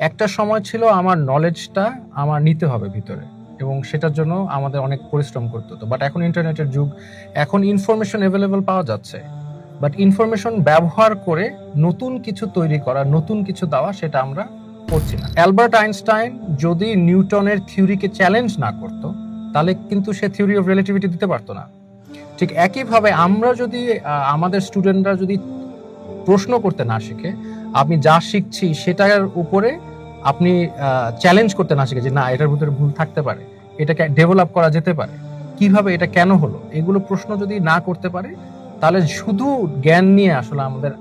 একটা সময় ছিল আমার নলেজটা আমার নিতে হবে ভিতরে, এবং সেটার জন্য আমাদের অনেক পরিশ্রম করতে হতো। বাট এখন ইন্টারনেটের যুগ, এখন ইনফরমেশন অ্যাভেলেবল পাওয়া যাচ্ছে। বাট ইনফরমেশন ব্যবহার করে নতুন কিছু তৈরি করা, নতুন কিছু দেওয়া, সেটা আমরা করছি না। অ্যালবার্ট আইনস্টাইন যদি নিউটনের থিওরিকে চ্যালেঞ্জ না করত, তাহলে কিন্তু সে থিওরি অফ রিলেটিভিটি দিতে পারতো না। ঠিক একইভাবে আমরা যদি আমাদের স্টুডেন্টরা যদি প্রশ্ন করতে না শিখে আমি যা শিখছি সেটার উপরে আপনি চ্যালেঞ্জ করতে না শিখে যে না, এটার ভিতরে ভুল থাকতে পারে, এটাকে ডেভেলপ করা যেতে পারে, কীভাবে এটা কেন হলো, এগুলো প্রশ্ন যদি না করতে পারে, তাহলে শুধু জ্ঞান নিয়ে আসলে আমাদের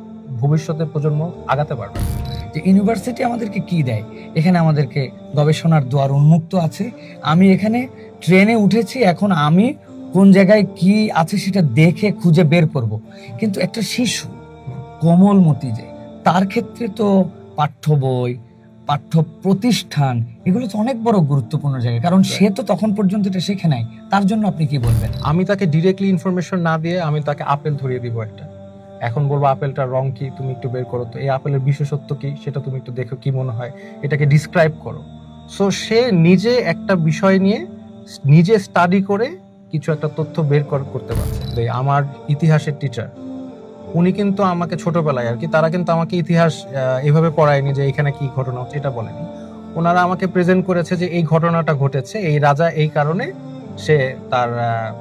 ভবিষ্যতের প্রজন্ম আগাতে পারবে যে ইউনিভার্সিটি আমাদেরকে কি দেয়? এখানে আমাদেরকে গবেষণার দুয়ার উন্মুক্ত আছে। আমি এখানে ট্রেনে উঠেছি, এখন আমি কোন জায়গায় কি আছে সেটা দেখে খুঁজে বের করব। কিন্তু একটা শিশু, কোমলমতি যে, তার ক্ষেত্রে তো পাঠ্য বই পাঠ্য প্রতিষ্ঠান এগুলো তো অনেক বড় গুরুত্বপূর্ণ জায়গা। কারণ সে তো তখন পর্যন্ত এটা শেখে নাই। তার জন্য আপনি কি বলবেন? আমি তাকে ডিরেক্টলি ইনফরমেশন না দিয়ে আমি তাকে আপেল ধরিয়ে দিব একটা। এখন বলব আপেলটার রং কি, তুমি একটু বের করো তো। এই আপেলের বিশেষত্ব কি, সেটা তুমি একটু দেখো কি মনে হয়। এটাকে ডিসক্রাইব করো। সো সে নিজে একটা বিষয় নিয়ে নিজে স্টাডি করে কিছু একটা তথ্য বের কর- করতে পারছে। আমার ইতিহাসের টিচার উনি কিন্তু আমাকে ছোটবেলায় আর কি তারা কিন্তু আমাকে ইতিহাস এভাবে পড়ায়নি যে এখানে কি ঘটনা হচ্ছে এটা বলেনি। ওনারা আমাকে প্রেজেন্ট করেছে যে এই ঘটনাটা ঘটেছে এই রাজা এই কারণে সে তার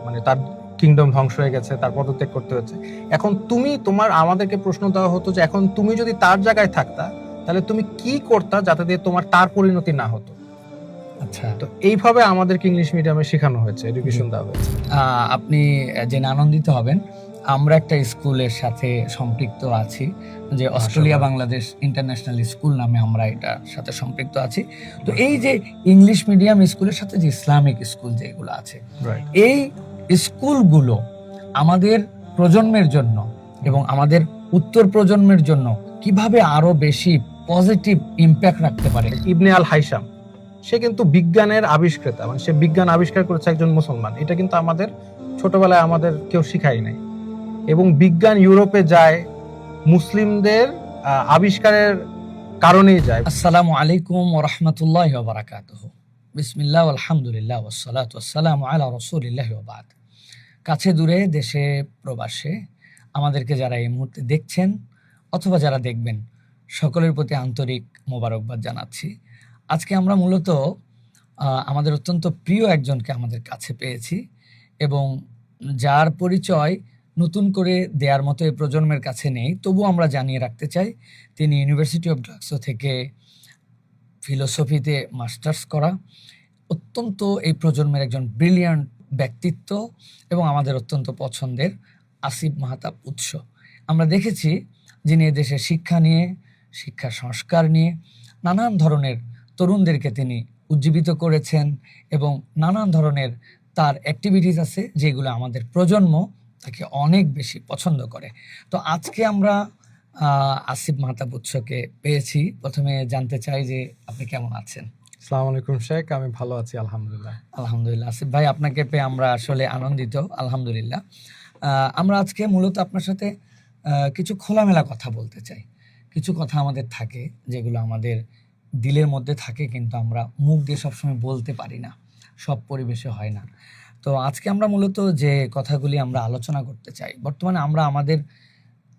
মানে তার কিংডম ধ্বংস হয়ে গেছে তার পদত্যাগ করতে হচ্ছে এখন তুমি তোমার আমাদেরকে প্রশ্ন দেওয়া হতো যে এখন তুমি যদি তার জায়গায় থাকতা তাহলে তুমি কি করতা যাতে দিয়ে তোমার তার পরিণতি না হতো? আচ্ছা। তো এইভাবে আমাদেরকে ইংলিশ মিডিয়ামে শেখানো হয়েছে এডুকেশন দেওয়া হয়েছে। আপনি জেনে আনন্দিত হবেন। আমরা একটা স্কুলের সাথে সম্পৃক্ত আছি যে অস্ট্রেলিয়া বাংলাদেশ ইন্টারন্যাশনাল স্কুল নামে আমরা এটার সাথে সম্পৃক্ত আছি। তো এই যে ইংলিশ মিডিয়াম স্কুলের সাথে যে ইসলামিক স্কুল যেগুলো আছে এই স্কুলগুলো আমাদের প্রজন্মের জন্য এবং আমাদের উত্তর প্রজন্মের জন্য কীভাবে আরও বেশি পজিটিভ ইম্প্যাক্ট রাখতে পারে? ইবনে আল হাইসাম সে কিন্তু বিজ্ঞানের আবিষ্কৃতা মানে সে বিজ্ঞান আবিষ্কার করেছে একজন মুসলমান। এটা কিন্তু আমাদের ছোটবেলায় আমাদের কেউ শিখাই নাই এবং বিজ্ঞান ইউরোপে যায়, মুসলিমদের আবিষ্কারের কারণেই যায়। আসসালামু আলাইকুম ওয়া রাহমাতুল্লাহি ওয়া বারাকাতুহু। বিসমিল্লাহ আলহামদুলিল্লাহ ওয়াসসালাতু ওয়াসসালামু আলা রাসূলিল্লাহি বাদ। কাছে দূরে দেশে প্রবাসে আমাদেরকে যারা এই মুহূর্তে দেখছেন অথবা যারা দেখবেন, সকলের প্রতি আন্তরিক মোবারকবাদ জানাচ্ছি। আজকে আমরা মূলত আমাদের অত্যন্ত প্রিয় একজনকে আমাদের কাছে পেয়েছি এবং যার পরিচয় নতুন করে দেওয়ার মতো এই প্রজন্মের কাছে নেই, তবু আমরা জানিয়ে রাখতে চাই, তিনি ইউনিভার্সিটি অফ ড্রাগসো থেকে ফিলোসফিতে মাস্টার্স করা, অত্যন্ত এই প্রজন্মের একজন ব্রিলিয়ান্ট ব্যক্তিত্ব এবং আমাদের অত্যন্ত পছন্দের আসিফ মাহাতাব উৎস। আমরা দেখেছি যিনি দেশে শিক্ষা নিয়ে, শিক্ষা সংস্কার নিয়ে, নানান ধরনের তরুণদেরকে তিনি উজ্জীবিত করেছেন এবং নানান ধরনের তার অ্যাক্টিভিটিস আছে যেগুলো আমাদের প্রজন্ম তাকে অনেক বেশি পছন্দ করে। তো আজকে আমরা আসিফ মাহতাব উৎসকে পেয়েছি। প্রথমে জানতে চাই যে আপনি কেমন আছেন? আসসালামু আলাইকুম শেখ আমি ভালো আছি আলহামদুলিল্লাহ। আলহামদুলিল্লাহ আসিফ ভাই আপনাকে পেয়ে আমরা আসলে আনন্দিত আলহামদুলিল্লাহ। আমরা আজকে মূলত আপনার সাথে কিছু খোলামেলা কথা বলতে চাই। কিছু কথা আমাদের থাকে যেগুলো আমাদের দিলের মধ্যে থাকে কিন্তু আমরা মুখ দিয়ে সবসময় বলতে পারি না। সব পরিবেশে হয় না। তো আজকে আমরা মূলত যে কথাগুলি আমরা আলোচনা করতে চাই, বর্তমানে আমরা আমাদের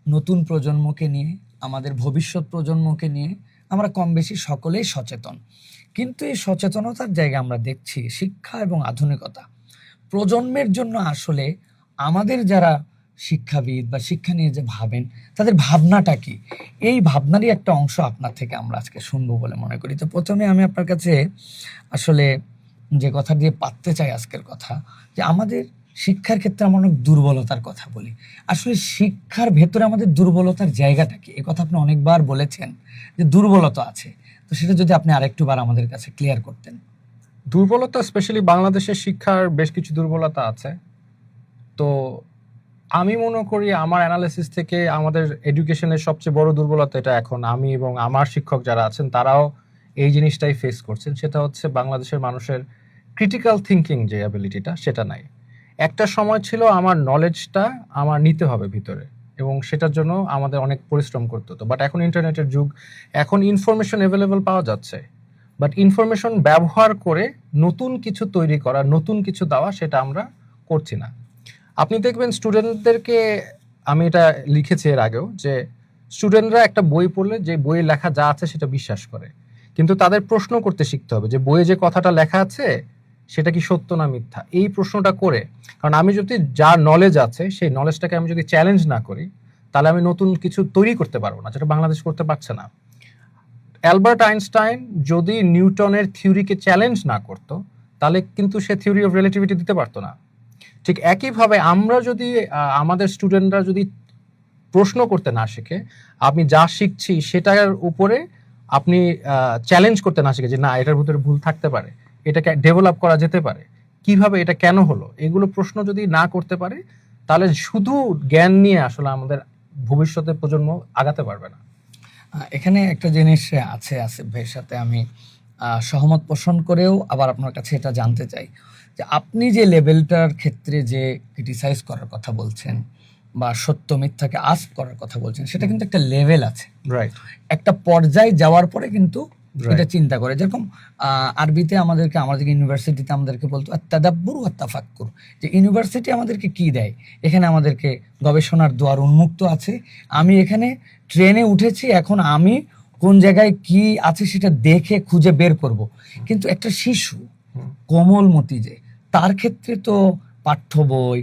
নতুন প্রজন্মকে নিয়ে, আমাদের ভবিষ্যৎ প্রজন্মকে নিয়ে আমরা কম বেশি সকলেই সচেতন। কিন্তু এই সচেতনতার জায়গায় আমরা দেখছি শিক্ষা এবং আধুনিকতা। প্রজন্মের জন্য আসলে আমাদের যারা শিক্ষাবিদ বা শিক্ষা নিয়ে যে ভাবেন, তাদের ভাবনাটা কি? এই ভাবনারই একটা অংশ আপনার থেকে আমরা আজকে শুনব বলে মনে করি। তো প্রথমে আমি আপনার কাছে আসলে যে কথা দিয়ে পাততে চাই আজকের কথা, যে আমাদের শিক্ষার ক্ষেত্রে আমরা অনেক দুর্বলতার কথা বলি। আসলে শিক্ষার ভেতরে আমাদের দুর্বলতার জায়গাটা কি? এ কথা আপনি অনেকবার বলেছেন যে দুর্বলতা আছে। তো সেটা যদি আপনি আরেকটু বার আমাদের কাছে ক্লিয়ার করতেন। দুর্বলতা স্পেশালি বাংলাদেশের শিক্ষার বেশ কিছু দুর্বলতা আছে। তো আমি মনে করি আমার অ্যানালিসিস থেকে আমাদের এডুকেশনের সবচেয়ে বড় দুর্বলতা এটা এখন। আমি এবং আমার শিক্ষক যারা আছেন, তারাও এই জিনিসটাই ফেস করছেন। সেটা হচ্ছে বাংলাদেশের মানুষের ক্রিটিক্যাল থিঙ্কিং যে অ্যাবিলিটিটা সেটা নাই। একটা সময় ছিল আমার নলেজটা আমার নিতে হবে ভিতরে এবং সেটার জন্য আমাদের অনেক পরিশ্রম করতে হতো। বাট এখন ইন্টারনেটের যুগ, এখন ইনফরমেশন অ্যাভেলেবল পাওয়া যাচ্ছে। বাট ইনফরমেশন ব্যবহার করে নতুন কিছু তৈরি করা, নতুন কিছু দেওয়া, সেটা আমরা করছি না। আপনি দেখবেন স্টুডেন্টদেরকে আমি এটা লিখেছি এর আগেও, যে স্টুডেন্টরা একটা বই পড়লে যে বইয়ে লেখা যা আছে সেটা বিশ্বাস করে। কিন্তু তাদের প্রশ্ন করতে শিখতে হবে যে বইয়ে যে কথাটা লেখা আছে সেটা কি সত্য না মিথ্যা? এই প্রশ্নটা করে, কারণ আমি যদি যা নলেজ আছে, সেই নলেজটাকে আমি যদি চ্যালেঞ্জ না করি, তাহলে আমি নতুন কিছু তৈরি করতে পারব না, যেটা বাংলাদেশ করতে পারছে না। অ্যালবার্ট আইনস্টাইন যদি নিউটনের থিওরিকে চ্যালেঞ্জ না করতো, তাহলে কিন্তু সে থিওরি অফ রিলেটিভিটি দিতে পারতো না। ঠিক একইভাবে আমরা যদি আমাদের স্টুডেন্টরা যদি প্রশ্ন করতে না শিখে, আমি যা শিখছি সেটার উপরে আপনি চ্যালেঞ্জ করতে না শিখে যে না, এটার ভিতরে ভুল থাকতে পারে। এটাকে ডেভেলপ করা যেতে পারে। কীভাবে এটা কেন হলো? এগুলো প্রশ্ন যদি না করতে পারে তাহলে শুধু জ্ঞান নিয়ে আসলে আমাদের ভবিষ্যতের প্রজন্ম আগাতে পারবে না। এখানে একটা জিনিস আছে আসিফ ভাইয়ের সাথে আমি সহমত পোষণ করেও আবার আপনার কাছে এটা জানতে চাই। যে আপনি যে লেভেলটার ক্ষেত্রে যে ক্রিটিসাইজ করার কথা বলছেন বা সত্য মিথ্যাকে আস্ক করার কথা বলছেন সেটা কিন্তু একটা লেভেল আছে। রাইট একটা পর্যায়ে যাওয়ার পরে কিন্তু. এটা চিন্তা করে। যেরকম আরবিতে আমাদেরকে আমাদের ইউনিভার্সিটিতে আমাদেরকে বলতো তাদাব্বুর ও তাফাক্কুর যে ইউনিভার্সিটি আমাদেরকে কি দেয়? এখানে আমাদেরকে গবেষণার দুয়ার উন্মুক্ত আছে। আমি এখানে ট্রেনে উঠেছি এখন আমি কোন জায়গায় কি আছে সেটা দেখে খুঁজে বের করব। কিন্তু একটা শিশু। কোমলমতি যে তার ক্ষেত্রে তো পাঠ্য বই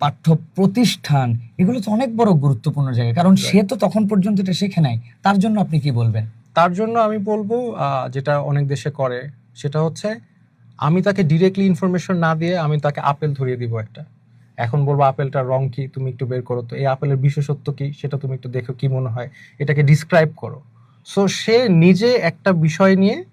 পাঠ্য প্রতিষ্ঠান এগুলো তো অনেক বড় গুরুত্বপূর্ণ জায়গা। কারণ সে তো তখন পর্যন্ত এটা শেখে নাই। তার জন্য আপনি কি বলবেন? তার জন্য আমি বলব যেটা অনেক দেশে করে, সেটা হচ্ছে আমি তাকে ডিরেক্টলি ইনফরমেশন না দিয়ে আমি তাকে আপেল ধরিয়ে দিব একটা। এখন বলব আপেলটার রং কি? তুমি একটু বের করো তো। এই আপেলের বিশেষত্ব কি? সেটা তুমি একটু দেখো কি মনে হয়। এটাকে ডিসক্রাইব করো। সো সে নিজে একটা বিষয় নিয়ে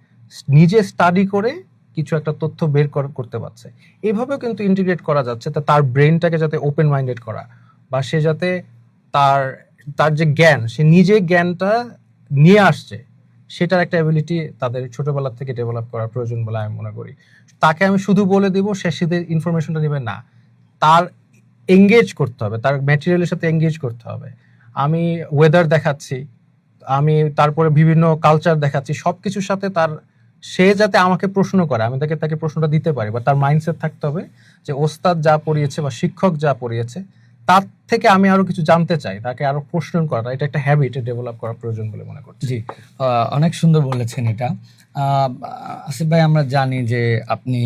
নিজে স্টাডি করে কিছু একটা তথ্য বের কর- করতে পারছে। এভাবেও কিন্তু ইন্টিগ্রেট করা যাচ্ছে তা, তার ব্রেনটাকে যাতে ওপেন মাইন্ডেড করা বা সে যাতে তার তার যে জ্ঞান, সে নিজে জ্ঞানটা নিয়ে আসছে। সেটার একটা অ্যাবিলিটি তাদের ছোটবেলা থেকে ডেভেলপ করার প্রয়োজন বলে আমি মনে করি। তাকে আমি শুধু বলে দিব, সে শুধু ইনফরমেশনটা নেবে না। তার এঙ্গেজ করতে হবে, তার ম্যাটেরিয়ালের সাথে এঙ্গেজ করতে হবে। আমি ওয়েদার দেখাচ্ছি, আমি তারপরে বিভিন্ন কালচার দেখাচ্ছি সব কিছুর সাথে তার, সে যাতে আমাকে প্রশ্ন করে, আমি তাকে তাকে প্রশ্নটা দিতে পারি, বা তার মাইন্ডসেট থাকতে হবে যে ওস্তাদ যা পড়িয়েছে বা শিক্ষক যা পড়িয়েছে তার থেকে আমি আরও কিছু জানতে চাই তাকে আরও প্রশ্ন করা এটা একটা হ্যাবিট ডেভেলপ করা প্রয়োজন বলে মনে করছি। জি অনেক সুন্দর বলেছেন এটা। আসিফ ভাই আমরা জানি যে আপনি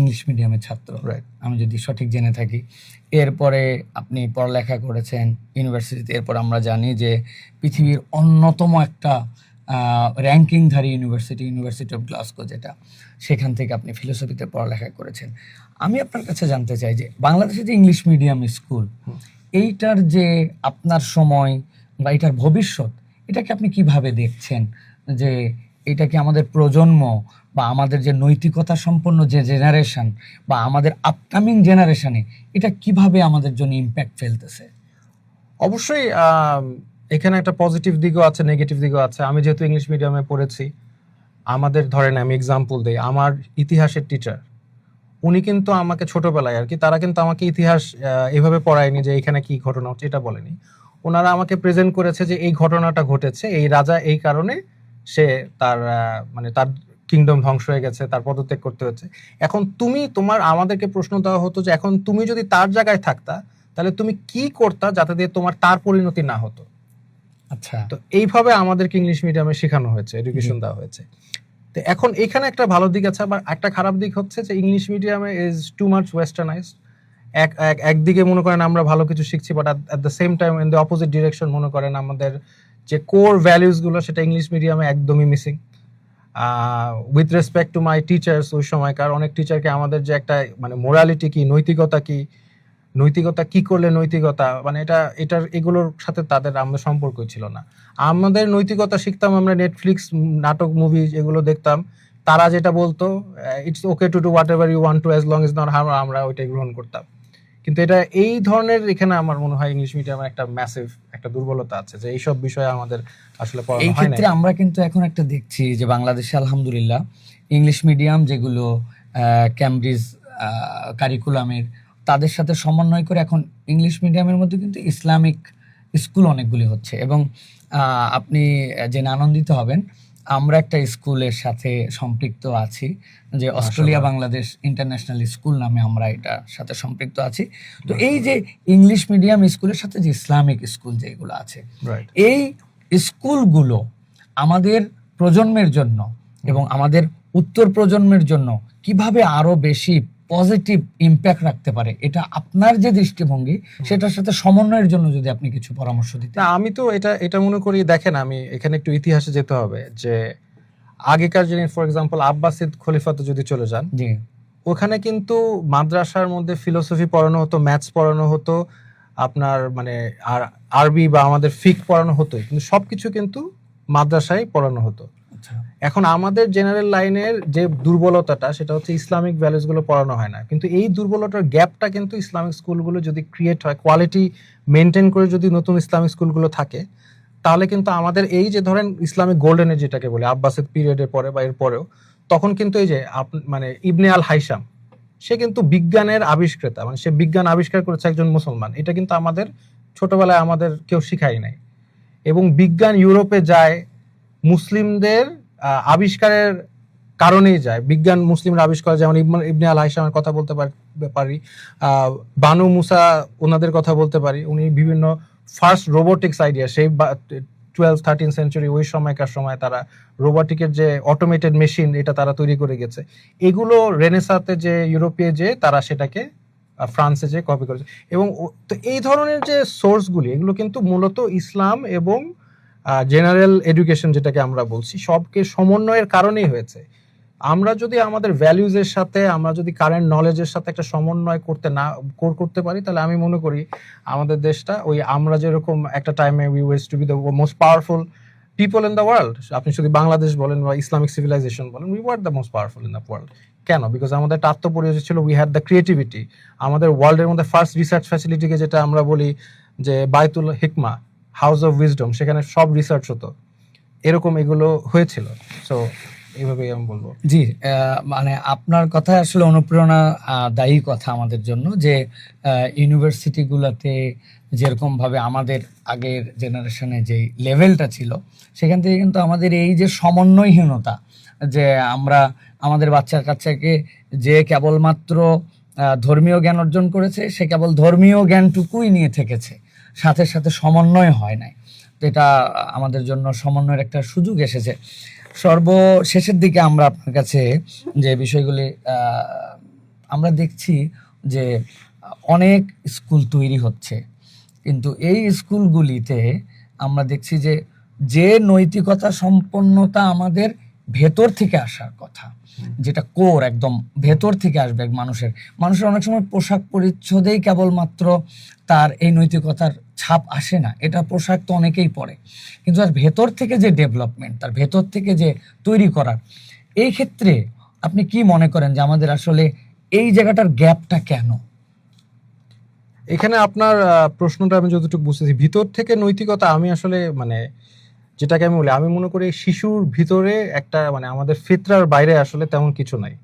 ইংলিশ মিডিয়ামের ছাত্র। আমি যদি সঠিক জেনে থাকি এরপরে আপনি পড়ালেখা করেছেন ইউনিভার্সিটিতে এরপর আমরা জানি যে পৃথিবীর অন্যতম একটা র্যাঙ্কিংধারী ইউনিভার্সিটি ইউনিভার্সিটি অফ গ্লাসকো যেটা সেখান থেকে আপনি ফিলোসফিতে পড়ালেখা করেছেন। আমি আপনার কাছে জানতে চাই যে বাংলাদেশে যে ইংলিশ মিডিয়াম স্কুল এইটার যে আপনার সময় বা এটার ভবিষ্যৎ এটাকে আপনি কীভাবে দেখছেন? যে এটা কি আমাদের প্রজন্ম বা আমাদের যে নৈতিকতা সম্পন্ন যে জেনারেশন বা আমাদের আপকামিং জেনারেশনে এটা কীভাবে আমাদের জন্য ইম্প্যাক্ট ফেলতেছে? অবশ্যই এখানে একটা পজিটিভ দিকও আছে নেগেটিভ দিকও আছে। আমি যেহেতু ইংলিশ মিডিয়ামে পড়েছি, আমাদের ধরেন আমি এক্সাম্পল দিই, আমার ইতিহাসের টিচার উনি কিন্তু আমাকে ছোটবেলায় আর কি তারা কিন্তু আমাকে ইতিহাস এভাবে পড়ায়নি যে এখানে কি ঘটনা হচ্ছে এটা বলেনি। ওনারা আমাকে প্রেজেন্ট করেছে যে এই ঘটনাটা ঘটেছে এই রাজা এই কারণে সে তার মানে তার কিংডম ধ্বংস হয়ে গেছে তার পদত্যাগ করতে হচ্ছে। এখন তুমি তোমার আমাদেরকে প্রশ্ন দেওয়া হতো যে এখন তুমি যদি তার জায়গায় থাকতা তাহলে তুমি কি করতা যাতে দিয়ে তোমার তার পরিণতি না হতো? আচ্ছা। তো এইভাবে আমাদেরকে ইংলিশ মিডিয়ামে শেখানো হয়েছে এডুকেশন দেওয়া হয়েছে। তো এখন এখানে একটা ভালো দিক আছে, আবার একটা খারাপ দিক হচ্ছে যে ইংলিশ মিডিয়ামে ইজ টু মাচ ওয়েস্টার্নাইজড এক, এক- একদিকে মনে করেন আমরা ভালো কিছু শিখছি but at the same time in the opposite direction মনে করেন আমাদের যে কোর ভ্যালিউসগুলো সেটা ইংলিশ মিডিয়ামে একদমই missing with respect to my teachers ওই সময়কার অনেক টিচারকে আমাদের যে একটা মানে মোরালিটি কি, নৈতিকতা কি নৈতিকতা কি করলে নৈতিকতা? মানে এটা এটার এগুলোর সাথে তাদের আমাদের সম্পর্কই ছিল না। আমাদের নৈতিকতা শিখতাম আমরা নেটফ্লিক্স নাটক মুভি এগুলো দেখতাম। তারা যেটা বলতো it's okay to do whatever you want to as long is not harm আমরা ওইটাই গ্রহণ করতাম। কিন্তু এটা এই ধরনের এখানে আমার মনে হয় ইংলিশ মিডিয়ামের একটা ম্যাসিভ একটা দুর্বলতা আছে যে এইসব বিষয়ে আমাদের আসলে এই হয় না ক্ষেত্রে আমরা কিন্তু এখন একটা দেখছি যে বাংলাদেশে আলহামদুলিল্লাহ ইংলিশ মিডিয়াম যেগুলো ক্যামব্রিজ কারিকুলামের তাদের সাথে সমন্বয় করে এখন ইংলিশ মিডিয়ামের মধ্যে কিন্তু ইসলামিক স্কুল অনেকগুলি হচ্ছে এবং আপনি জেনে আনন্দিত হবেন আমরা একটা স্কুলের সাথে সম্পৃক্ত আছি যে অস্ট্রেলিয়া বাংলাদেশ ইন্টারন্যাশনাল স্কুল নামে আমরা এটার সাথে সম্পৃক্ত আছি। তো এই যে ইংলিশ মিডিয়াম স্কুলের সাথে যে ইসলামিক স্কুল যেগুলো আছে এই স্কুলগুলো আমাদের প্রজন্মের জন্য এবং আমাদের উত্তর প্রজন্মের জন্য কীভাবে আরও বেশি পজিটিভ ইম্প্যাক্ট রাখতে পারে। এটা আপনার যে দৃষ্টিভঙ্গি সেটার সাথে সমন্বয়ের জন্য যদি আপনি কিছু পরামর্শ দিতেন। না আমি তো এটা এটা মনে করি দেখেন আমি এখানে একটু ইতিহাসে যেতে হবে যে আগেকার যিনি ফর এক্সাম্পল আব্বাসিদ খলিফাতে যদি চলে যান জি। ওখানে কিন্তু মাদ্রাসার মধ্যে ফিলোসফি পড়ানো হতো ম্যাথস পড়ানো হতো আপনার মানে আর আরবি বা আমাদের ফিক পড়ানো হতো কিন্তু সবকিছু কিন্তু মাদ্রাসায় পড়ানো হতো। এখন আমাদের জেনারেল লাইনের যে দুর্বলতাটা, সেটা হচ্ছে ইসলামিক ভ্যালুসগুলো পড়ানো হয় না। কিন্তু এই দুর্বলতার গ্যাপটা কিন্তু ইসলামিক স্কুলগুলো যদি ক্রিয়েট হয় কোয়ালিটি মেনটেন করে যদি নতুন ইসলামিক স্কুলগুলো থাকে, তাহলে কিন্তু আমাদের এই যে ধরেন ইসলামিক গোল্ডেন এজ যেটাকে বলে, আব্বাসের পিরিয়ডের পরে বা এর পরেও, তখন কিন্তু এই যে মানে ইবনে আল হাইসাম, সে কিন্তু বিজ্ঞানের আবিষ্কৃতা মানে সে বিজ্ঞান আবিষ্কার করেছে একজন মুসলমান। এটা কিন্তু আমাদের ছোটবেলায় আমাদের কেউ শিখাই নাই। এবং বিজ্ঞান ইউরোপে যায় মুসলিমদের আবিষ্কারের কারণেই যায়। বিজ্ঞান মুসলিমরা আবিষ্কার যেমন ইবনে- ইবনে আল হাইসামের কথা বলতে পার- বানু মুসা ওনাদের কথা বলতে পারি। উনি বিভিন্ন ফার্স্ট রোবোটিক্স আইডিয়া সেই টুয়েলভ থার্টিন সেঞ্চুরি ওই সময়কার সময় তারা রোবোটিকের যে অটোমেটেড মেশিন এটা তারা তৈরি করে গেছে। এগুলো রেনেসাতে যে ইউরোপে যে, তারা সেটাকে ফ্রান্সে যে কপি করেছে। এবং তো এই ধরনের যে সোর্সগুলি এগুলো কিন্তু মূলত ইসলাম এবং জেনারেল এডুকেশন যেটাকে আমরা বলছি, সবকে সমন্বয়ের কারণেই হয়েছে। আমরা যদি আমাদের ভ্যালিউজের সাথে, আমরা যদি কারেন্ট নলেজের সাথে একটা সমন্বয় করতে না, কর- করতে পারি, তাহলে আমি মনে করি আমাদের দেশটা, ওই আমরা যেরকম একটা টাইমে we was to be the most powerful people in the world আপনি যদি বাংলাদেশ বলেন বা ইসলামিক সিভিলাইজেশন বলেন we were the most powerful in the world কেন? বিকজ আমাদের একটা আত্মপরিচয় ছিল উই হ্যাড দ্য ক্রিয়েটিভিটি আমাদের ওয়ার্ল্ডের মধ্যে ফার্স্ট রিসার্চ ফ্যাসিলিটিকে যেটা আমরা বলি যে Baitul Hikma house of wisdom, সেখানে সব রিসার্চ হতো। এরকম এগুলো হয়েছিল। সো এইভাবেই আমি বলব। জি মানে আপনার কথা আসলে অনুপ্রেরণা দায়ী কথা আমাদের জন্য যে ইউনিভার্সিটি গুলাতে যেরকম ভাবে আমাদের আগের জেনারেশনে যে লেভেলটা ছিল, সেখান থেকে কিন্তু আমাদের এই যে সমন্বয়হীনতা, যে আমরা আমাদের বাচ্চা কাচ্চাকে যে কেবলমাত্র ধর্মীয় জ্ঞান অর্জন করেছে, সে কেবল ধর্মীয় জ্ঞানটুকুই নিয়ে থেকেছে। সাথে সাথে সমন্বয় হয় নাই। এটা আমাদের জন্য সমন্বয়ের একটা সুযোগ এসেছে। সর্বশেষের দিকে আমরা আপনার কাছে যে বিষয়গুলি আমরা দেখছি যে অনেক স্কুল তৈরি হচ্ছে। কিন্তু এই স্কুলগুলিতে আমরা দেখছি যে যে নৈতিকতা সম্পন্নতা আমাদের ভেতর থেকে আসার কথা, যেটা কোর একদম ভেতর থেকে আসবে মানুষের। মানুষের অনেক সময় পোশাক পরিচ্ছদেই কেবলমাত্র তার এই নৈতিকতার ছাপ আসে না, এটা পোশাক তো অনেকেই পরে। কিন্তু তার ভেতর থেকে যে ডেভেলপমেন্ট, তার ভেতর থেকে যে তৈরি করার, এই ক্ষেত্রে আপনি কি মনে করেন যে আমাদের আসলে এই জায়গাটার গ্যাপটা কেন? এখানে আপনার প্রশ্নটা আমি যতটুকু বুঝতেছি, ভিতর থেকে নৈতিকতা আমি আসলে মানে যেটাকে আমি বলি, আমি মনে করি শিশুর ভিতরে একটা মানে আমাদের ফিতরার বাইরে আসলে তেমন কিছু নাই।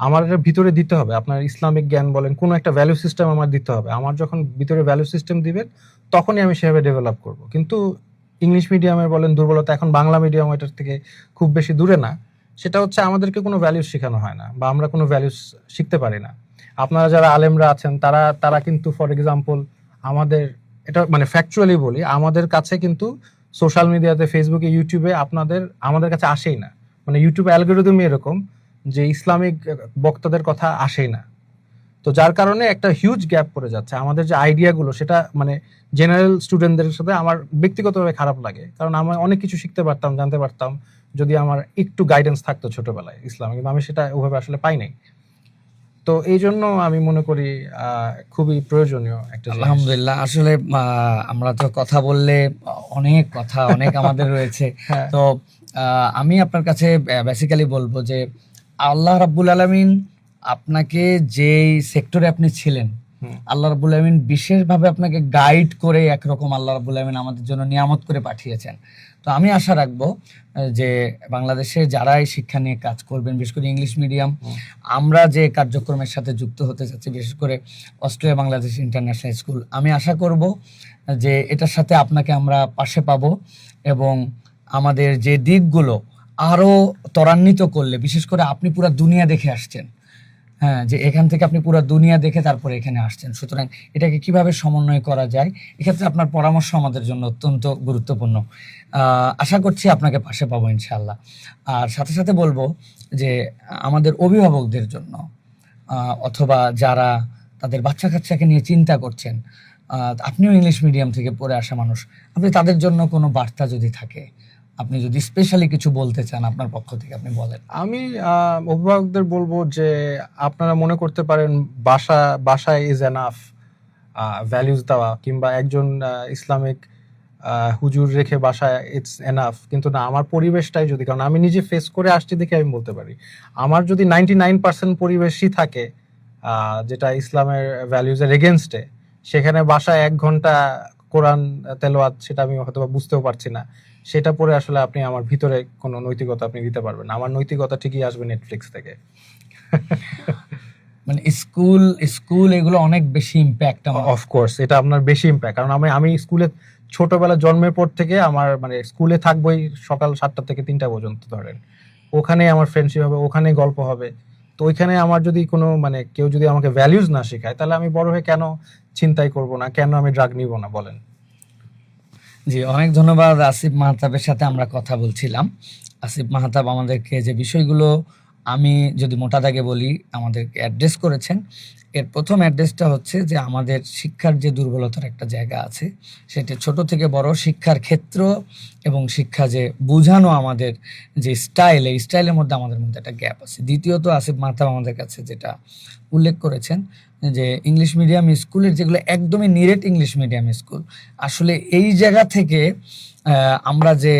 আমার এটা ভিতরে দিতে হবে। আপনার ইসলামিক জ্ঞান বলেন, কোনো একটা ভ্যালু সিস্টেম আমার দিতে হবে। আমার যখন ভিতরে ভ্যালু সিস্টেম দিবেন, তখনই আমি সেভাবে ডেভেলপ করব। কিন্তু ইংলিশ মিডিয়ামের বলেন, দুর্বলতা এখন বাংলা মিডিয়াম এটার থেকে খুব বেশি দূরে না। সেটা হচ্ছে আমাদেরকে কোনো ভ্যালুস শেখানো হয় না বা আমরা কোনো ভ্যালুস শিখতে পারি না। আপনারা যারা আলেমরা আছেন, তারা তারা কিন্তু ফর এক্সাম্পল আমাদের, এটা মানে ফ্যাকচুয়ালি বলি, আমাদের কাছে কিন্তু সোশ্যাল মিডিয়াতে ফেসবুকে ইউটিউবে আপনাদের, আমাদের কাছে আসেই না। মানে ইউটিউব অ্যালগোরিদমই এরকম যে ইসলামিক বক্তাদের কথা আসেই না। তো যার কারণে একটা হিউজ গ্যাপ পড়ে যাচ্ছে। আমাদের যে আইডিয়াগুলো সেটা মানে জেনারেল স্টুডেন্টদের সাথে আমার ব্যক্তিগতভাবে খারাপ লাগে। কারণ আমি অনেক কিছু শিখতে পারতাম, জানতে পারতাম, যদি আমার একটু গাইডেন্স থাকতো ছোটবেলায় ইসলামে। কিন্তু আমি সেটা ওভাবে আসলে পাই নাই। তো এই জন্য আমি মনে করি আহ, খুবই প্রয়োজনীয় একটা আলহামদুলিল্লাহ। আসলে আমরা তো কথা বললে অনেক কথা অনেক আমাদের রয়েছে। হ্যাঁ। তো আমি আপনার কাছে বেসিক্যালি বলব যে আল্লাহ রাব্বুল আলামিন আপনাকে যেই সেক্টরে আপনি ছিলেন আল্লাহ রাব্বুল আলামিন বিশেষভাবে আপনাকে গাইড করে একরকম আল্লাহ রাব্বুল আলামিন আমাদের জন্য নিয়ামত করে পাঠিয়েছেন। তো আমি আশা রাখব যে বাংলাদেশে যারা এই শিক্ষা নিয়ে কাজ করবেন বিশেষ করে ইংলিশ মিডিয়াম আমরা যে কার্যক্রমের সাথে যুক্ত হতে চাচ্ছি বিশেষ করে অস্ট্রেলিয়া বাংলাদেশ ইন্টারন্যাশনাল স্কুল আমি আশা করব যে এটার সাথে আপনাকে আমরা পাশে পাবো এবং আমাদের যে দিকগুলো আরও ত্বরান্বিত করলে বিশেষ করে আপনি পুরো দুনিয়া দেখে আসছেন হ্যাঁ যে এখান থেকে আপনি পুরো দুনিয়া দেখে তারপরে এখানে আসছেন। সুতরাং এটাকে কীভাবে সমন্বয় করা যায়, এক্ষেত্রে আপনার পরামর্শ আমাদের জন্য অত্যন্ত গুরুত্বপূর্ণ। আশা করছি আপনাকে পাশে পাবো ইনশাল্লাহ আর সাথে সাথে বলব যে, আমাদের অভিভাবকদের জন্য অথবা যারা তাদের বাচ্চা কাচ্চাকে নিয়ে চিন্তা করছেন আপনিও ইংলিশ মিডিয়াম থেকে পড়ে আসা মানুষ, আপনি তাদের জন্য কোনো বার্তা যদি থাকে আপনি যদি স্পেশালি কিছু বলতে চান আপনার পক্ষ থেকে আপনি বলেন। আমি অভিভাবকদের বলব যে আপনারা মনে করতে পারেন বাসা, বাসায় ইজ এনাফ ভ্যালিউজ দেওয়া, কিংবা একজন ইসলামিক হুজুর রেখে বাসায় ইটস এনাফ কিন্তু না, আমার পরিবেশটাই যদি, কারণ আমি নিজে ফেস করে আসছি দেখে আমি বলতে পারি। আমার যদি নাইনটি নাইন পার্সেন্ট পরিবেশই থাকে যেটা ইসলামের ভ্যালিউজের এগেনস্টে সেখানে বাসায় এক ঘণ্টা কোরআন তেলোয়াত সেটা আমি হয়তো বুঝতেও পারছি না। সেটা পরে আসলে আপনি আমার ভিতরে কোনো নৈতিকতা আপনি দিতে পারবেন আমার নৈতিকতা ঠিকই আসবে নেটফ্লিক্স থেকে। মানে স্কুল স্কুল এগুলো অনেক বেশি ইম্প্যাক্ট আমার। অফকোর্স এটা আপনার বেশি ইম্প্যাক্ট কারণ আমি আমি স্কুলে ছোটবেলা জন্মের পর থেকে আমার মানে স্কুলে থাকবোই সকাল সাতটা থেকে তিনটা পর্যন্ত ধরেন। ওখানে আমার ফ্রেন্ডশিপ হবে ওখানে গল্প হবে। তো ওইখানে আমার যদি কোনো মানে কেউ যদি আমাকে ভ্যালিউজ না শেখায় তাহলে আমি বড় হয়ে কেন চিন্তাই করব না? কেন আমি ড্রাগ নিব না বলেন? জি, অনেক ধন্যবাদ আসিফ মাহতাবের সাথে আমরা কথা বলছিলাম। আসিফ মাহতাব আমাদেরকে যে বিষয়গুলো আমি যদি মোটা দাগে বলি, আমাদেরকে অ্যাড্রেস করেছেন। এর প্রথম অ্যাড্রেসটা হচ্ছে যে আমাদের শিক্ষার যে দুর্বলতার একটা জায়গা আছে, সেটা ছোট থেকে বড় শিক্ষার ক্ষেত্র এবং শিক্ষা যে বোঝানো আমাদের যে স্টাইল এই স্টাইলের মধ্যে আমাদের মধ্যে একটা গ্যাপ আছে। দ্বিতীয়ত আসিফ মাহতাব আমাদের কাছে যেটা উল্লেখ করেছেন যে ইংলিশ মিডিয়াম স্কুলের যেগুলো একদমই নিরেট ইংলিশ মিডিয়াম স্কুল আসলে এই জায়গা থেকে আমরা যে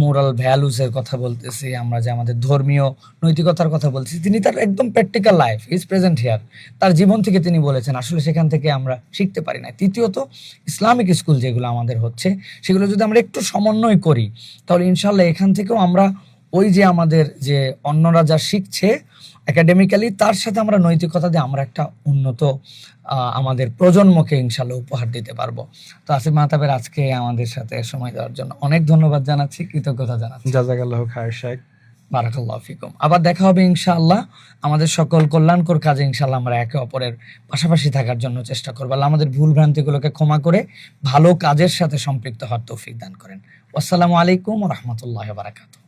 মোরাল ভ্যালুসের কথা বলতেছি, আমরা যে আমাদের ধর্মীয় নৈতিকতার কথা বলছি তিনি তার একদম practical life is present here তার জীবন থেকে তিনি বলেছেন, আসলে সেখান থেকে আমরা শিখতে পারি না তৃতীয়ত ইসলামিক স্কুল যেগুলো আমাদের হচ্ছে, সেগুলো যদি আমরা একটু সমন্বয় করি, তাহলে ইনশাল্লাহ এখান থেকেও আমরা ওই যে আমাদের যে অন্যরা যা শিখছে একাডেমিক্যালি তার সাথে আমরা নৈতিকতা দিয়ে আমরা একটা উন্নত আমাদের প্রজন্মকে ইনশাল্লাহ উপহার দিতে পারব। তো আসিফ মাহতাবের আজকে আমাদের সাথে সময় দেওয়ার জন্য অনেক ধন্যবাদ জানাচ্ছি কৃতজ্ঞতা জানাচ্ছি। জাজাকাল্লাহ খায়ের শেখ বারাকাল্লাহ ফিকুম। আবার দেখা হবে ইনশাআল্লাহ। আমাদের সকল কল্যাণকর কাজে ইনশাআল্লাহ আমরা একে অপরের পাশাপাশি থাকার জন্য চেষ্টা করব। আল্লাহ আমাদের ভুল ভ্রান্তিগুলোকে ক্ষমা করে ভালো কাজের সাথে সম্পৃক্ত হওয়ার তৌফিক দান করেন। আসসালামু আলাইকুম রহমতুল্লাহ বারাকাতুহ।